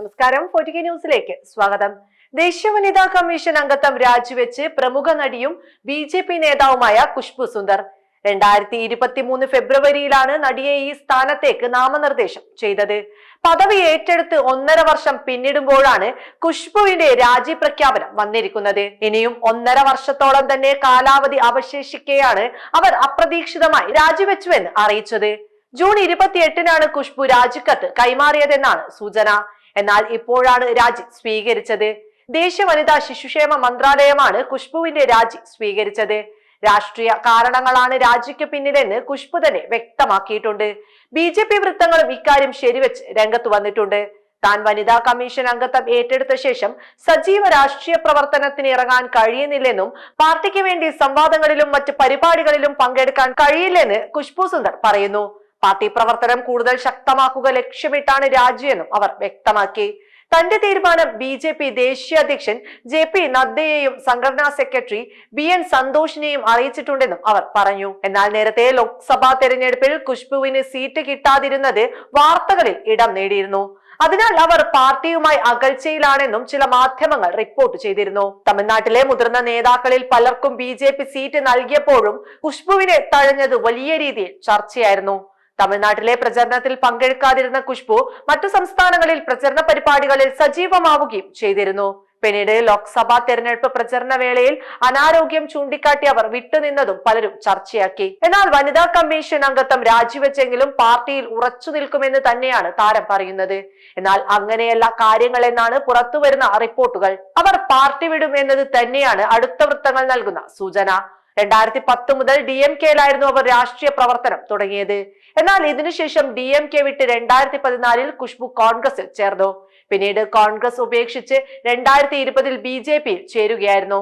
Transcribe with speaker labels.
Speaker 1: നമസ്കാരം. ഫോർട്ടിക ന്യൂസിലേക്ക് സ്വാഗതം. ദേശീയ വനിതാ കമ്മീഷൻ അംഗത്വം രാജിവെച്ച് പ്രമുഖ നടിയും ബി ജെ പി നേതാവുമായ കുഷ്ബു സുന്ദർ. രണ്ടായിരത്തി ഇരുപത്തി മൂന്ന് ഫെബ്രുവരിയിലാണ് നടിയെ ഈ സ്ഥാനത്തേക്ക് നാമനിർദ്ദേശം ചെയ്തത്. പദവി ഏറ്റെടുത്ത് ഒന്നര വർഷം പിന്നിടുമ്പോഴാണ് കുഷ്ബുവിന്റെ രാജി പ്രഖ്യാപനം വന്നിരിക്കുന്നത്. ഇനിയും ഒന്നര വർഷത്തോളം തന്നെ കാലാവധി അവശേഷിക്കെയാണ് അവർ അപ്രതീക്ഷിതമായി രാജിവെച്ചുവെന്ന് അറിയിച്ചത്. ജൂൺ ഇരുപത്തിയെട്ടിനാണ് കുഷ്ബു രാജിക്കത്ത് കൈമാറിയതെന്നാണ് സൂചന. എന്നാൽ ഇപ്പോഴാണ് രാജി സ്വീകരിച്ചത്. ദേശീയ വനിതാ ശിശുക്ഷേമ മന്ത്രാലയമാണ് ഖുഷ്ബുവിന്റെ രാജി സ്വീകരിച്ചത്. രാഷ്ട്രീയ കാരണങ്ങളാണ് രാജിക്ക് പിന്നിലെന്ന് ഖുഷ്ബു തന്നെ വ്യക്തമാക്കിയിട്ടുണ്ട്. ബി ജെ പി വൃത്തങ്ങളും ഇക്കാര്യം ശരിവെച്ച് രംഗത്ത് വന്നിട്ടുണ്ട്. താൻ വനിതാ കമ്മീഷൻ അംഗത്വം ഏറ്റെടുത്ത ശേഷം സജീവ രാഷ്ട്രീയ പ്രവർത്തനത്തിന് ഇറങ്ങാൻ കഴിയുന്നില്ലെന്നും പാർട്ടിക്ക് വേണ്ടി സംവാദങ്ങളിലും മറ്റ് പരിപാടികളിലും പങ്കെടുക്കാൻ കഴിയില്ലെന്ന് ഖുഷ്ബു സുന്ദർ പറയുന്നു. പാർട്ടി പ്രവർത്തനം കൂടുതൽ ശക്തമാക്കുക ലക്ഷ്യമിട്ടാണ് രാജിയെന്നും അവർ വ്യക്തമാക്കി. തന്റെ തീരുമാനം ബി ജെ പി ദേശീയ അധ്യക്ഷൻ ജെ പി നദ്ദയെയും സംഘടനാ സെക്രട്ടറി ബി എൻ സന്തോഷിനെയും അറിയിച്ചിട്ടുണ്ടെന്നും അവർ പറഞ്ഞു. എന്നാൽ നേരത്തെ ലോക്സഭാ തെരഞ്ഞെടുപ്പിൽ ഖുഷ്ബുവിന് സീറ്റ് കിട്ടാതിരുന്നത് വാർത്തകളിൽ ഇടം നേടിയിരുന്നു. അതിനാൽ അവർ പാർട്ടിയുമായി അകൽച്ചയിലാണെന്നും ചില മാധ്യമങ്ങൾ റിപ്പോർട്ട് ചെയ്തിരുന്നു. തമിഴ്നാട്ടിലെ മുതിർന്ന നേതാക്കളിൽ പലർക്കും ബി സീറ്റ് നൽകിയപ്പോഴും ഖുഷ്ബുവിനെ തഴഞ്ഞത് വലിയ രീതിയിൽ ചർച്ചയായിരുന്നു. തമിഴ്നാട്ടിലെ പ്രചരണത്തിൽ പങ്കെടുക്കാതിരുന്ന കുഷ്ബു മറ്റു സംസ്ഥാനങ്ങളിൽ പ്രചരണ പരിപാടികളിൽ സജീവമാവുകയും ചെയ്തിരുന്നു. പിന്നീട് ലോക്സഭാ തെരഞ്ഞെടുപ്പ് പ്രചരണ വേളയിൽ അനാരോഗ്യം ചൂണ്ടിക്കാട്ടി അവർ വിട്ടുനിന്നതും പലരും ചർച്ചയാക്കി. എന്നാൽ വനിതാ കമ്മീഷൻ അംഗത്വം രാജിവെച്ചെങ്കിലും പാർട്ടിയിൽ ഉറച്ചു നിൽക്കുമെന്ന് തന്നെയാണ് താരം പറയുന്നത്. എന്നാൽ അങ്ങനെയല്ല കാര്യങ്ങളെന്നാണ് പുറത്തുവരുന്ന റിപ്പോർട്ടുകൾ. അവർ പാർട്ടി വിടും എന്നത് തന്നെയാണ് അടുത്ത വൃത്തങ്ങൾ നൽകുന്ന സൂചന. രണ്ടായിരത്തി പത്ത് മുതൽ ഡി എം കെയിലായിരുന്നു അവർ രാഷ്ട്രീയ പ്രവർത്തനം തുടങ്ങിയത്. എന്നാൽ ഇതിനുശേഷം ഡി എം കെ വിട്ട് രണ്ടായിരത്തി പതിനാലിൽ കുഷ്ബു കോൺഗ്രസിൽ ചേർന്നു. പിന്നീട് കോൺഗ്രസ് ഉപേക്ഷിച്ച് രണ്ടായിരത്തി ഇരുപതിൽ ബി ജെ പിയിൽ ചേരുകയായിരുന്നു.